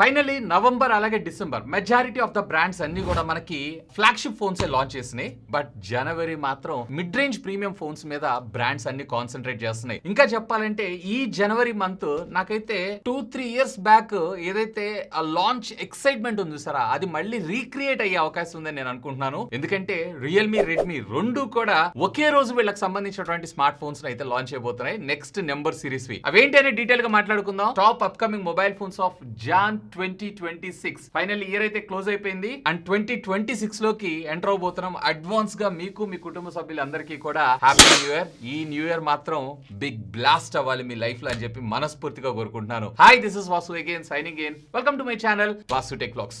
Finally November అలాగే December majority of the brands అన్ని కూడా మనకి ఫ్లాగ్షిప్ ఫోన్స్ లాంచ్ చేసినాయి. బట్ జనవరి మాత్రం మిడ్ రేంజ్ ప్రీమియం ఫోన్స్ మీద బ్రాండ్స్ అన్ని కాన్సన్ట్రేట్ చేస్తున్నాయి. ఇంకా చెప్పాలంటే ఈ జనవరి మంత్ నాకైతే టూ త్రీ ఇయర్స్ బ్యాక్ ఏదైతే ఆ లాంచ్ ఎక్సైట్మెంట్ ఉంది సారా అది మళ్ళీ రీక్రియేట్ అయ్యే అవకాశం ఉందని నేను అనుకుంటున్నాను. ఎందుకంటే రియల్మీ రెడ్మీ రెండు కూడా ఒకే రోజు వీళ్ళకి సంబంధించినటువంటి స్మార్ట్ ఫోన్స్ అయితే లాంచ్ అయిపోతున్నాయి నెక్స్ట్ నెంబర్ సిరీస్ వి. అవేంటి అనే డీటెయిల్గా మాట్లాడుకుందాం. Top upcoming mobile phones of Jan twenty twenty six final year అయితే క్లోజ్ అయిపోయింది. అండ్ ట్వంటీ ట్వంటీ సిక్స్లోకి ఎంటర్ అవబోతున్నాం. అడ్వాన్స్గా మీకు మీ కుటుంబ సభ్యులందరికీ కూడా హ్యాపీ న్యూ ఇయర్ ఈ న్యూ ఇయర్ మాత్రం బిగ్ బ్లాస్ట్ అవ్వాలి మీ లైఫ్లో అని చెప్పి మనస్ఫూర్తిగా కోరుకుంటున్నాను. Hi this is Vasu again signing in welcome to my channel Vasu tech blogs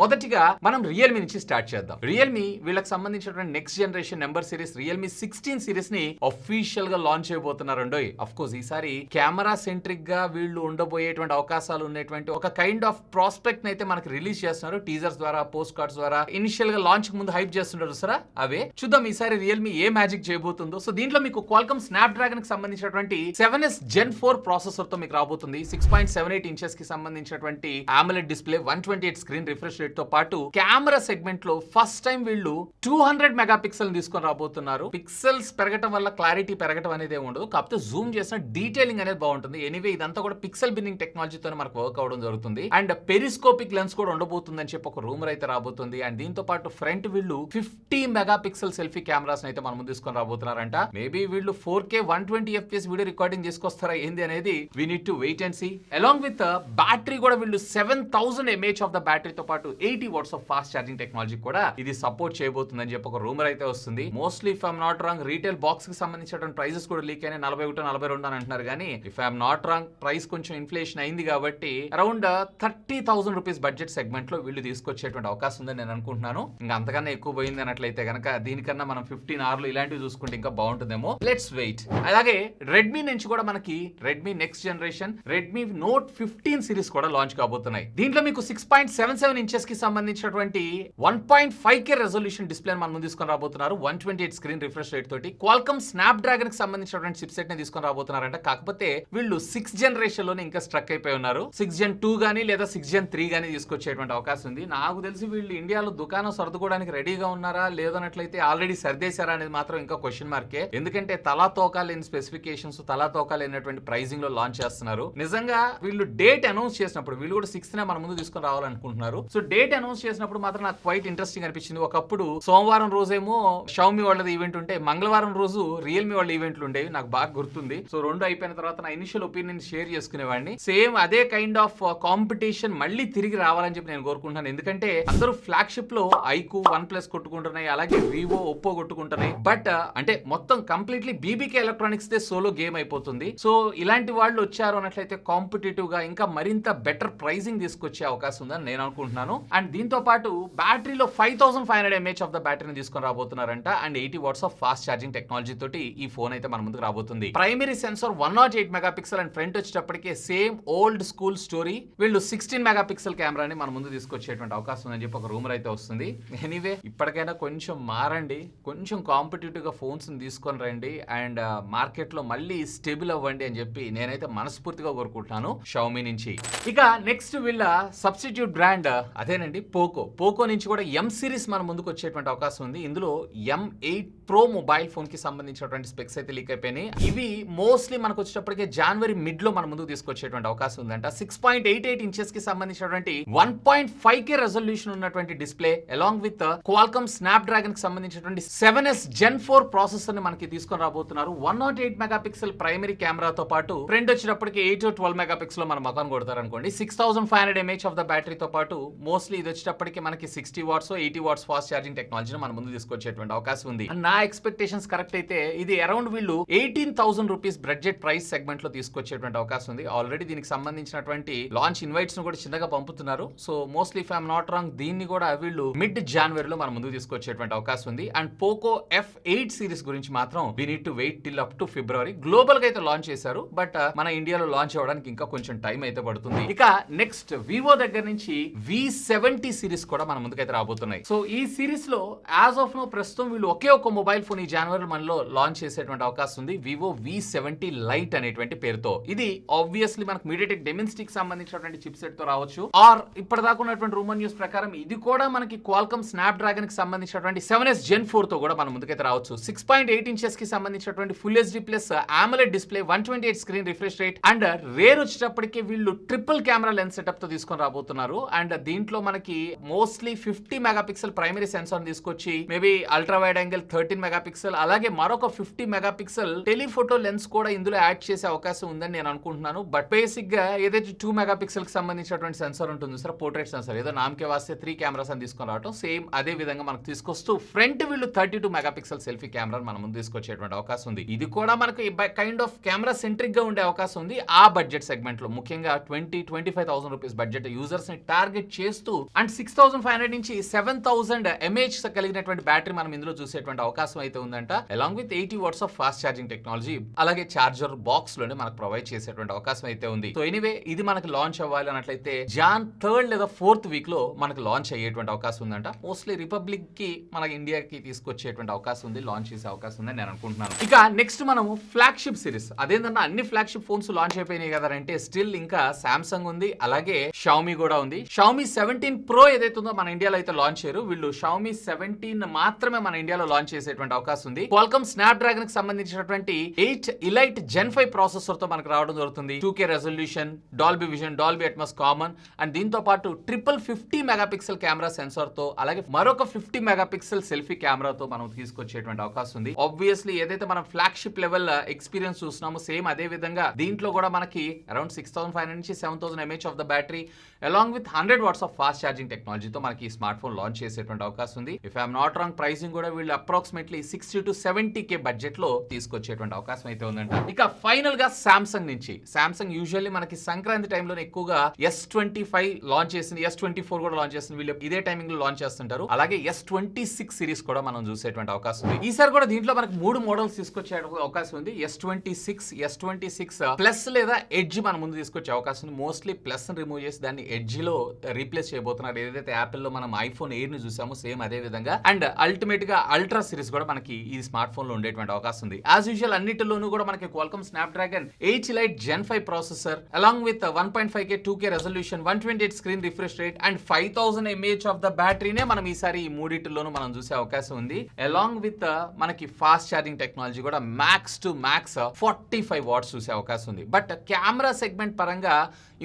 మొదటిగా మనం రియల్మీ నుంచి స్టార్ట్ చేద్దాం. రియల్మీ వీళ్ళకి సంబంధించినటువంటి next generation number series Realme sixteen సిరీస్ని అఫీషియల్గా లాంచ్ చేయబోతున్నారండో అఫ్ కోర్స్ ఈసారి కెమెరా సెంట్రిక్గా వీళ్ళు ఉండబోయేటువంటి అవకాశాలు ఉన్నటువంటి ఒక కైండ్ ఆఫ్ ప్రాస్పెక్ట్ అయితే మనకి రిలీజ్ చేస్తున్నారు. టీజర్స్ ద్వారా పోస్ట్ కార్డ్స్ ద్వారా ఇనిషియల్గా లాంచ్ ముందు హైప్ చేస్తున్నారు సరా? అవే. చూద్దాం ఈసారి రియల్మీ ఏ మ్యాజిక్ చేయబోతుందో. సో దీంట్లో మీకు క్వాల్కమ్ స్నాప్ డ్రాగన్కి సంబంధించినటువంటి సెవెన్ ఎస్ జెన్ ఫోర్ ప్రాసెసర్తో మీకు రాబోతుంది. సిక్స్ పాయింట్ సెవెన్ ఎయిట్ ఇంచెస్కి సంబంధించినటువంటి AMOLED display one twenty eight screen refresh rate తో పాటు కెమెరా సెగ్మెంట్లో ఫస్ట్ టైం వీళ్ళు టూ హండ్రెడ్ మెగా పిక్సెల్ తీసుకొని రాబోతున్నారు. పిక్సెల్స్ పెరగటం వల్ల క్లారిటీ పెరగటం అనేది ఉండదు. కాకపోతే జూమ్ చేసిన డీటెయిలింగ్ అనేది బాగుంటుంది. ఎనీవే ఇదంతా కూడా పిక్సెల్ బిన్నింగ్ టెక్నాలజీతో మనకు వర్క్ అవడం జరుగుతుంది. అండ్ పెరిస్కోపిక్ లెన్స్ కూడా ఉండబోతుంది అని చెప్పి ఒక రూమర్ అయితే రాబోతుంది. అండ్ దీంతో పాటు ఫ్రంట్ వీళ్ళు fifty mega pixel selfie cameras అయితే మనం తీసుకొని రాబోతున్నారంట. మేబీ వీళ్ళు four K one twenty FPS video recording చేసుకొస్తారా ఏంది అనేది we need to wait and see along with battery కూడా వీళ్ళు seven thousand mAh of the బ్యాటరీతో పాటు eighty watts of fast charging technology కూడా ఇది సపోర్ట్ చేయబోతుందని చెప్పి ఒక రూమర్ అయితే వస్తుంది. Mostly if I'm not wrong retail బాక్స్కి సంబంధించిన ప్రైజెస్ కూడా లీక్ అయినా నలభై ఒకటి నలభై రెండు అని అంటున్నారు కానీ if I'm not wrong price కొంచెం ఇన్ఫ్లేషన్ అయింది కాబట్టి around thirty thousand rupees budget సెగ్మెంట్లో వీళ్ళు తీసుకొచ్చేటువంటి అవకాశం ఉందని నేను అనుకుంటున్నాను. ఇంకా అంతకన్నా ఎక్కువ పోయింది అన్నట్లయితే కనుక దీనికన్నా మనం ఫిఫ్టీన్ ఆర్లు ఇలాంటివి చూసుకుంటే ఇంకా బాగుంటుందేమో. లెట్స్ వెయిట్ అలాగే రెడ్మీ నుంచి కూడా మనకి Redmi next generation Redmi Note fifteen series కూడా లాంచ్ కాబోతున్నాయి. దీంట్లో మీకు six point seven seven inches కి సంబంధించినటువంటి one point five K resolution display మనం ముందు తీసుకొని రాబోతున్నారు. One twenty eight screen refresh rate తోటి. క్వాల్కమ్ స్నాప్ డ్రాగన్కి సంబంధించినటువంటి చిప్ సెట్ని తీసుకొని రాబోతున్నారంట. కాకపోతే వీళ్ళు సిక్స్ జనరేషన్లోనే ఇంకా స్ట్రక్ అయిపోయి ఉన్నారు. సిక్స్ జెన్ టూ గానీ లేదా సిక్స్ జెన్ త్రీ గానీ తీసుకొచ్చేటువంటి అవకాశం ఉంది. నాకు తెలిసి వీళ్ళు ఇండియాలో దుకాణం సర్దుకోవడానికి రెడీగా ఉన్నారా లేదన్నట్లయితే ఆల్రెడీ సర్దేశారా అనేది మాత్రం ఇంకా క్వశ్చన్ మార్కే ఎందుకంటే తలా తోకా లేని స్పెసిఫికేషన్స్ తలా తోకా లేనటువంటి ప్రైజింగ్లో లాంచ్ చేస్తున్నారు. నిజంగా వీళ్ళు డేట్ అనౌన్స్ చేసినప్పుడు వీళ్ళు కూడా సిక్స్త్ నే మన ముందు తీసుకొని రావాలనుకుంటున్నారు. సో డేట్ అనౌన్స్ చేసినప్పుడు మాత్రం నాకు క్వైట్ ఇంట్రెస్టింగ్ అనిపించింది. ఒకప్పుడు సోమవారం రోజేమో షౌమి వాళ్ళది ఈవెంట్ ఉంటే మంగళవారం రోజు రియల్మీ వాళ్ళ ఈవెంట్లు ఉండేవి నాకు బాగా గుర్తుంది. సో రెండు అయిపోయిన తర్వాత నా ఇనిషియల్ ఒపీనియన్ షేర్ చేసుకునేవాడిని. సేమ్ అదే కైండ్ ఆఫ్ కాంపిటీషన్ మళ్ళీ తిరిగి రావాలని చెప్పి నేను కోరుకుంటున్నాను. ఎందుకంటే అందరూ ఫ్లాగ్షిప్లో ఐకు వన్ ప్లస్ కొట్టుకుంటున్నాయి అలాగే వివో ఒప్పో కొట్టుకుంటున్నాయి. బట్ uh, అంటే మొత్తం completely BBK electronics they solo game అయిపోతుంది. సో ఇలాంటి వాళ్ళు వచ్చారు అన్నట్లయితే కాంపిటేటివ్గా ఇంకా మరింత బెటర్ ప్రైజింగ్ తీసుకొచ్చే అవకాశం ఉందని నేను అనుకుంటున్నాను. అండ్ దీంతో పాటు బ్యాటరీలో five thousand five hundred mAh of the బ్యాటరీని తీసుకొని రాబోతున్నారంట. And eighty watts of fast charging technology తోటి ఈ ఫోన్ అయితే మన ముందుకు రాబోతుంది. Primary sensor one not eight megapixel and front వచ్చేటప్పటికే same old school story. వీళ్ళు సిక్స్టీన్ మెగా పిక్సెల్ కెమెరాని మన ముందు తీసుకొచ్చేటువంటి అవకాశం ఉందని చెప్పి ఒక రూమర్ అయితే వస్తుంది. ఎనీవే ఇప్పటికైనా కొంచెం మారండి. కొంచెం కాంపిటేటివ్గా ఫోన్స్ తీసుకొని రండి. అండ్ మార్కెట్లో మళ్ళీ స్టేబుల్ అవ్వండి అని చెప్పి నేనైతే మనస్ఫూర్తిగా కోరుకుంటున్నాను షౌమి నుంచి. ఇక నెక్స్ట్ వీళ్ళ సబ్స్టిట్యూట్ బ్రాండ్ అదేనండి పోకో. పోకో నుంచి కూడా ఎం సిరీస్ మన ముందుకు వచ్చేటువంటి అవకాశం ఉంది. ఇందులో ఎం ఎయిట్ ప్రో మొబైల్ ఫోన్కి సంబంధించినటువంటి స్పెక్స్ అయితే లీక్ అయిపోయినాయి. ఇవి మోస్ట్లీ మనకు వచ్చేటప్పటికే జనవరి మిడ్లో మన ముందుకు తీసుకొచ్చేటువంటి అవకాశం ఉందంట. సిక్స్ పాయింట్ ఎయిట్ ఎయిట్ ఇంచెస్కి సంబంధించినటువంటి one point five K resolution ఉన్నటువంటి డిస్ప్లే అలాంగ్ విత్ క్వాల్కమ్ స్నాప్ డ్రాగన్కి సంబంధించినటువంటి సెవెన్ ఎస్ జెన్ ఫోర్ ప్రాసెసర్ని మనకి తీసుకొని రాబోతున్నారు. One not eight megapixel primary కెమెరాతో పాటు ఫ్రంట్ వచ్చేటప్పటికి ఎయిట్ ట్వెల్వ్ మెగా పిక్సెల్ మన మకాన్ కొడతారు అనుకోండి six thousand five hundred mAh of the బ్యాటరీతో పాటు మోస్ట్లీ ఇది వచ్చేటప్పటికి మనకి sixty watts eighty watts fast charging టెక్నాలజీని మన ముందు తీసుకొచ్చేటువంటి అవకాశం ఉంది. నా ఎక్స్పెక్టేషన్స్ కరెక్ట్ అయితే ఇది అరౌండ్ వీళ్ళు eighteen thousand rupees budget price సెగ్మెంట్లో తీసుకొచ్చేటువంటి అవకాశం ఉంది. ఆల్రెడీ దీనికి సంబంధించినటువంటి లాంచ్ ఇన్వైట్స్ను కూడా చిన్నగా పంపుతున్నారు. So mostly if I'm not wrong దీన్ని కూడా వీళ్ళు మిడ్ జనవరిలో మన ముందు తీసుకొచ్చేటువంటి అవకాశం ఉంది. And Poco F eight series గురించి మాత్రం we need to wait till up to ఫిబ్రవరి గ్లోబల్గా అయితే లాంచ్ చేశారు బట్ uh, మన ఇండియాలో లాంచ్ అవ్వడానికి ఇంకా కొంచెం టైం అయితే పడుతుంది. ఇక నెక్స్ట్ వివో దగ్గర నుంచి వి సెవెంటీ సిరీస్ కూడా మన ముందుకైతే రాబోతున్నాయి. సో ఈ సిరీస్లో యాజ్ ఆఫ్ నో ప్రస్తుతం వీళ్ళు ఒకే ఒక మొబైల్ ఫోన్ ఈ జనవరి మనలో లాంచ్ చేసేటువంటి అవకాశం ఉంది. వివో వి సెవెంటీ లైట్ అనేటువంటి పేరుతో. ఇది ఆబ్వియస్లీ మనకు మీడియాటెక్ డెమిన్స్టిక్ సంబంధించినటువంటి చిప్ సెట్తో రావచ్చు. ఆర్ ఇప్పటిదాకా ఉన్నటువంటి రూమర్ న్యూస్ ప్రకారం ఇది కూడా మనకి క్వాల్కమ్ స్నాప్ డ్రాగన్కి సంబంధించినటువంటి సెవెన్ ఎస్ జెన్ ఫోర్తో కూడా మన ముందుకైతే రావచ్చు. సిక్స్ పాయింట్ ఎయిట్ ఇంచెస్కి సంబంధించినటువంటి full SD plus AMOLED display one twenty eight screen refresh rate and rear వచ్చేటప్పటికి వీళ్ళు ట్రిపుల్ కెమెరా లెన్స్ సెటప్తో తీసుకొని రాబోతున్నారు. అండ్ దీంట్లో మనకి mostly fifty megapixel primary sensor తీసుకొచ్చి maybe ultra wide angle thirteen megapixel అలాగే మరొక fifty mega pixel telephoto lens కూడా ఇందులో యాడ్ చేసే అవకాశం ఉందని నేను అనుకుంటున్నాను. బట్ బేసిక్గా ఏదైతే టూ మెగా పిక్సెల్కి సంబంధించినటువంటి సెన్సార్ ఉంటుంది సార్ పోర్ట్రేట్ సెన్సార్ ఏదో నామకే వాస్తే త్రీ కెమెరాస్ అని తీసుకొని రావడం సేమ్ అదే విధంగా మనకు తీసుకొస్తూ ఫ్రంట్ వీళ్ళు thirty two megapixel selfie camera మన ముందు తీసుకొచ్చేటువంటి అవకాశం ఉంది. ఇది కూడా మనకు కైండ్ ఆఫ్ కెమెరా సెంట్రిక్గా ఉండే అవకాశం ఉంది ఆ బడ్జెట్ సెగ్మెంట్లో. ముఖ్యంగా twenty twenty five thousand rupees budget యూజర్స్ని target చేస్తూ and six thousand five hundred నుంచి సెవెన్ థౌసండ్ ఎంఏహెచ్ కలిగినటువంటి బ్యాటరీ మనం ఇందులో చూసేటువంటి అవకాశం అయితే ఉందంట. Along with eighty watts of fast charging technology అలాగే చార్జర్ బాక్స్లోనే మనకు ప్రొవైడ్ చేసేటువంటి అవకాశం అయితే ఉంది. సో ఎనీవే ఇది మనకు లాంచ్ అవ్వాలి అన్నట్లయితే జాన్ థర్డ్ లేదా ఫోర్త్ వీక్లో మనకు లాంచ్ అయ్యేటువంటి అవకాశం ఉందంట. మోస్ట్లీ రిపబ్లిక్కి మన ఇండియాకి తీసుకొచ్చేటువంటి అవకాశం ఉంది లాంచ్ చేసే అవకాశం ఉందని నేను అనుకుంటున్నాను. ఇక నెక్స్ట్ మనం ఫ్లాగ్షిప్ సిరీస్ అదేంటన్నా అన్ని ఫ్లాగ్షిప్ ఫోన్స్ లాంచ్ అయిపోయినాయి కదా అంటే స్టిల్ ఇంకా సామ్సంగ్ ఉంది అలాగే షామీ కూడా ఉంది. షామీ సెవెంటీన్ ప్రో ఏదైతే ఉందో మన ఇండియాలో అయితే లాంచ్ చేయరు. వీళ్ళు షౌమీ సెవెంటీన్ మాత్రమే మన ఇండియాలో లాంచ్ చేసేటువంటి అవకాశం ఉంది. క్వాల్కమ్ స్నాప్ డ్రాగన్కి సంబంధించినటువంటి ఎయిట్ ఇలైట్ జెన్ ఫైవ్ ప్రాసెసర్తో మనకు రావడం జరుగుతుంది. Two K resolution Dolby Vision Dolby Atmos common and దీంతో పాటు ట్రిపుల్ ఫిఫ్టీ మెగాపిక్సెల్ కెమెరా సెన్సార్తో అలాగే మరొక ఫిఫ్టీ మెగాపిక్సెల్ సెల్ఫీ కెమెరాతో మనం తీసుకొచ్చేటువంటి అవకాశం ఉంది. ఆబ్వియస్లీ ఏదైతే మనం ఫ్లాగ్షిప్ లెవెల్ ఎక్స్పీరియన్స్ చూస్తున్నామో సేమ్ అదే విధంగా దీంట్లో కూడా మనకి అరౌండ్ సిక్స్ థౌసండ్ ఫైవ్ నుంచి seven thousand mAh of the battery along with hundred watts of fast charging టెక్నాలజీతో మనకి ఈ స్మార్ట్ ఫోన్ లాంచ్ చేసేటువంటి అవకాశం ఉంది. If I'm not wrong pricing కూడా వీళ్ళు approximately sixty to seventy K బడ్జెట్లో తీసుకొచ్చేటువంటి అవకాశం అయితే ఉందంట. ఇక ఫైనల్గా సామ్సంగ్ నుంచి. సామ్సంగ్ యూజువల్లీ మనకి సంక్రాంతి టైంలో ఎక్కువగా ఎస్ ట్వంటీ ఫైవ్ లాంచ్ చేసింది. ఎస్ ట్వంటీ ఫోర్ కూడా లాంచ్ చేసింది. వీళ్ళు ఇదే టైమింగ్లో లాంచ్ చేస్తుంటారు. అలాగే ఎస్ ట్వంటీ సిక్స్ సిరీస్ కూడా మనం చూసేటువంటి అవకాశం ఉంది. ఈసారి కూడా దీంట్లో మనకి మూడు మోడల్స్ తీసుకొచ్చే అవకాశం ఉంది. S twenty six S twenty six plus లేదా ఎడ్జ్ మన ముందు తీసుకొచ్చే అవకాశం ఉంది. మోస్ట్లీ ప్లస్ రిమూవ్ చేసి దాన్ని ఎడ్జ్లో రీప్లేస్ చేయబోతున్నారు. ఏదైతే యాపిల్లో మనం ఐఫోన్ ఎయిర్ని చూసామో సేమ్ అదే విధంగా. అండ్ అల్టిమేట్గా అల్ట్రా సిరీస్ కూడా మనకి ఈ స్మార్ట్ ఫోన్లో ఉండేటువంటి అవకాశం ఉంది. యాజ్ యూజువల్ అన్నిటిలోనూ కూడా మనకి Qualcomm snapdragon eight elite gen five processor along with one point five K two K resolution one twenty eight screen refresh rate and five thousand mAh of the బ్యాటరీనే మనం ఈసారి ఈ మూడింటిలోనూ మనం చూసే అవకాశం ఉంది. అలాంగ్ విత్ uh, మనకి fast charging technology కూడా max to max forty five watts చూసే అవకాశం ఉంది. బట్ కెమెరా సెగ్మెంట్ పరంగా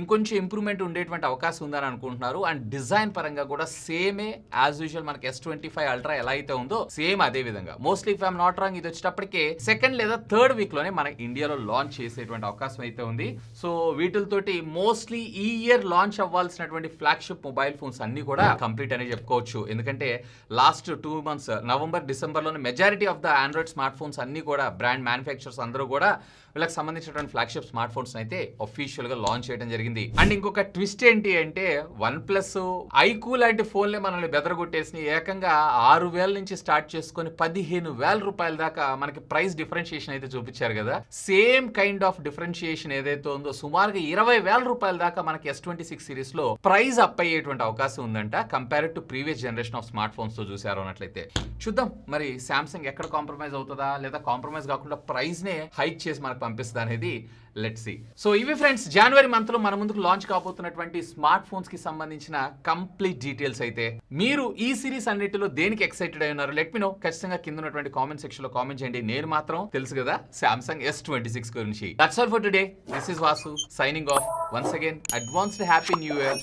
ఇంకొంచెం ఇంప్రూవ్మెంట్ ఉండేటువంటి అవకాశం ఉందని అనుకుంటున్నారు. అండ్ డిజైన్ పరంగా కూడా సేమే యాజ్ యూజువల్ మనకి ఎస్ ట్వంటీ ఫైవ్ అల్ట్రా ఎలా అయితే ఉందో సేమ్ అదే విధంగా. Mostly if I'm not wrong ఇది వచ్చేటప్పటికే సెకండ్ లేదా థర్డ్ వీక్లోనే మన ఇండియాలో లాంచ్ చేసేటువంటి అవకాశం అయితే ఉంది. సో వీటితోటి మోస్ట్లీ ఈ ఇయర్ లాంచ్ అవ్వాల్సినటువంటి ఫ్లాగ్షిప్ మొబైల్ ఫోన్స్ అన్ని కూడా కంప్లీట్ అనే చెప్పుకోవచ్చు. ఎందుకంటే last two months November డిసెంబర్లోనే majority of the Android smart phones అన్ని కూడా బ్రాండ్ మ్యానుఫ్యాక్చర్స్ అందరూ కూడా వీళ్ళకి సంబంధించినటువంటి ఫ్లాగ్షిప్ స్మార్ట్ ఫోన్స్ అయితే అఫీషియల్గా లాంచ్ చేయడం జరిగింది. అండ్ ఇంకొక ట్విస్ట్ ఏంటి అంటే వన్ ప్లస్ ఐకూ లాంటి ఫోన్లే మనల్ని బెదరగొట్టేసి ఏకంగా ఆరు వేల నుంచి స్టార్ట్ చేసుకొని పదిహేను వేల రూపాయల దాకా మనకి ప్రైస్ డిఫరెన్షియేషన్ అయితే చూపించారు కదా. సేమ్ కైండ్ ఆఫ్ డిఫరెన్షియేషన్ ఏదైతే ఉందో సుమారుగా ఇరవై వేల రూపాయల దాకా మనకి ఎస్ ట్వంటీ సిక్స్ సిరీస్లో ప్రైస్ అప్ అయ్యేటువంటి అవకాశం ఉందంట. Compared to previous generation of smart ఫోన్స్తో చూసారు అన్నట్లయితే. చూద్దాం. మరి సామ్సంగ్ ఎక్కడ కాంప్రమైజ్ అవుతుందా? లేదా కాంప్రమైజ్ కాకుండా ప్రైస్ నే హైక్ చేసి మనకు పంపిస్తుంది అనేది లెట్ సి సో ఇవి ఫ్రెండ్స్ జనవరి మంత్లో మన ముందుకు లాంచ్ కాబోతున్నటువంటి స్మార్ట్ ఫోన్స్కి సంబంధించిన కంప్లీట్ డీటెయిల్స్ అయితే మీరు ఈ సిరీస్ అన్నిటిలో దేనికి ఎక్సైటెడ్ అయి ఉన్నారు? లెట్ మీ నో ఖచ్చితంగా కింద ఉన్నటువంటి కామెంట్ సెక్షన్లో కామెంట్ చేయండి. నేను మాత్రం తెలుసు కదా సామ్సంగ్ ఎస్ ట్వంటీ సిక్స్ గురించి. That's all for today this is Vasu signing off once again advanced happy new year